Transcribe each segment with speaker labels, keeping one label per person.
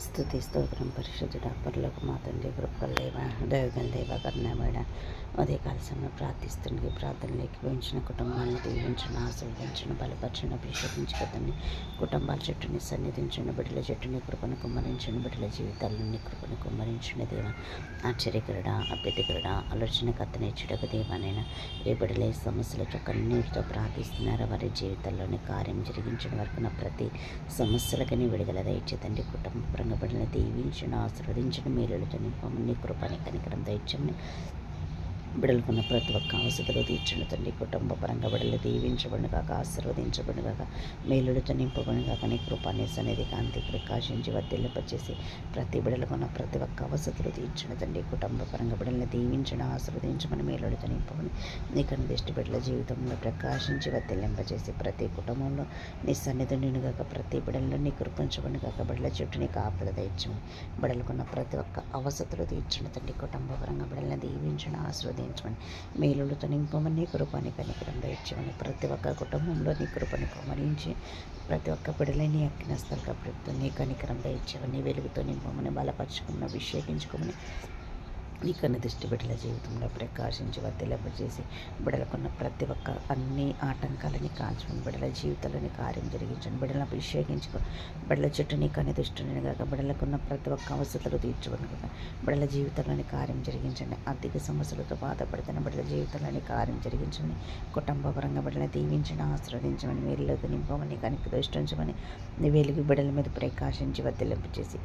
Speaker 1: స్థుతి స్తోత్రం పరిశుద్ధుడ పరులకు మా తండ్రి దేవ దైవగల దేవ కరుణామేడ ఉదయకాల సమయం ప్రార్థిస్తుంది ప్రార్థనలు ఎక్కిపించిన కుటుంబాన్ని దీవించిన ఆశీర్వదించిన బలపరచిన అభిషేకించుకోదండి కుటుంబాల చెట్టుని సన్నిధించిన బిడ్డల చెట్టుని కృపను కుమ్మరించిన బిడ్డల జీవితాల్లోని కృపను కుమ్మరించిన దేవ. ఆశ్చర్యకరుడా అభ్యతికరుడా ఆలోచన కత్తనిచ్చుడకు దేవనైనా ఏ బిడ్డల సమస్యల సమస్యలతో కన్నీటితో ప్రార్థిస్తున్నారు? వారి జీవితాల్లోని కార్యం జరిగించిన వరకు నా ప్రతి సమస్యలకని విడుదల దయచేతండి కుటుంబ పరంగా దీవించిన ఆశీర్వదించిన మేలులతో నింపమని కృపని కనికరం దయచమని బిడలుకున్న ప్రతి ఒక్క అవసరతలు తీర్చిన తండ్రి కుటుంబ పరంగా బిడలు దీవించబడిన కాక ఆశీర్వదించబడిన కాక మేలుడితో నింపబడిన కాక నీ కృపాన్ని అనేది కాంతి ప్రకాశించి వర్తిల్లింపచేసి ప్రతి బిడలకున్న ప్రతి ఒక్క అవసరతలు తీర్చిన తండ్రి కుటుంబ పరంగా బిడల్ని దీవించడం ఆశీర్వదించమని మేలుడితో నింపబడి నీ కనిదిష్టి బిడ్డల జీవితంలో ప్రకాశించి వర్తిల్లింపచేసి ప్రతి కుటుంబంలో నీ సన్నిధిని కాక ప్రతి బిడల్లో నీ కృపించబడిన కాక బిడల చుట్టూ నీ కాపుదల దయచమని బిడలకున్న ప్రతి ఒక్క అవసరతలు తీర్చిన తండ్రి కుటుంబ పరంగా బిడల్ని దీవించిన ఆశీర్వదించమని మేలులతో నింపమని నీ కృపాని కనికరం దయచేయమని. ప్రతి ఒక్క కుటుంబంలో నీ కృపని కుమరించి ప్రతి ఒక్క బిడలని అక్కిన స్థల ప్రభుత్వం నీ కనికరం దయచమని వెలుగుతో నింపమని బలపరచుకోమని అభిషేకించుకోమని నీ కన్ను దృష్టి బిడ్డల జీవితంలో ప్రకాశించి వర్తిల్లపజేసి బిడలకున్న ప్రతి ఒక్క అన్ని ఆటంకాలని కాల్చమని బిడల జీవితాలని కార్యం జరిగించండి. బిడలను అభిషేకించుకో. బిడల చెట్టుని కన్ను దృష్టిని కాక బిడలకున్న ప్రతి ఒక్క అవసరాలు తీర్చుకుని కాక బిడల జీవితంలోని కార్యం జరిగించండి. ఆర్థిక సమస్యలతో బాధపడుతున్న బిడల జీవితంలోని కార్యం జరిగించండి. కుటుంబ పరంగా బిడ్డలను దీవించండి. ఆశ్రవదించమని వీరిలోకి నింపమని కనుక దృష్టించమని వెలుగు బిడల మీద ప్రకాశించి వర్తిల్లింపజేసి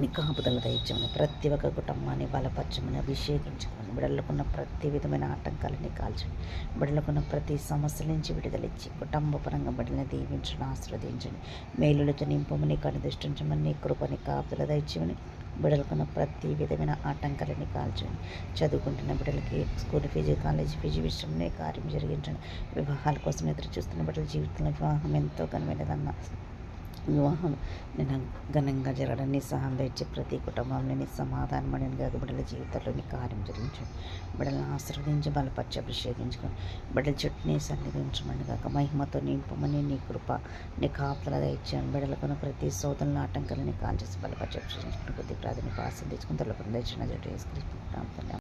Speaker 1: నీ కాపుదల దయచమని ప్రతి ఒక్క కుటుంబాన్ని బలపరచమని అభిషేకించుకొని బిడలకున్న ప్రతి విధమైన ఆటంకాలని కాల్చండి. బిడలకున్న ప్రతి సమస్యల నుంచి విడుదలిచ్చి కుటుంబ పరంగా బిడ్డలని దీవించడం ఆశ్రవదించండి. మేలులతో నింపమని కనుదృష్టించమని నీ కృపని కాపుదల దయచమని బిడలకున్న ప్రతి విధమైన ఆటంకాలని కాల్చండి. చదువుకుంటున్న బిడ్డలకి స్కూల్ ఫీజు కాలేజీ ఫీజు విషయంలో కార్యం జరిగించండి. వివాహాల కోసం ఎదురు చూస్తున్న బిడ్డల జీవితంలో వివాహం ఎంతో ఘనమైనదన్న వివాహం. నేను ఘనంగా జరగడాన్ని సహాయం తెచ్చి ప్రతి కుటుంబంలో నీ సమాధానం అని కాక బిడ్డల జీవితంలో నీ కార్యం జరిగించండి. బిడ్డలను ఆశీర్వదించి బలపరిచి అభిషేకించుకొని బిడ్డల చుట్టూ సన్నిధించమని కాక మహిమతో నింపమని నీ కృప నీ కాపులగా ఇచ్చాను బిడ్డలకున్న ప్రతి శోధనలు ఆటంకాలని కాల్చేసి బలపరిచి అభిషేకించుకుని కొద్ది ప్రాధాన్యత ఆశీర్దించుకుని తొలపడి దక్షిణ జట్టు వేసుకుని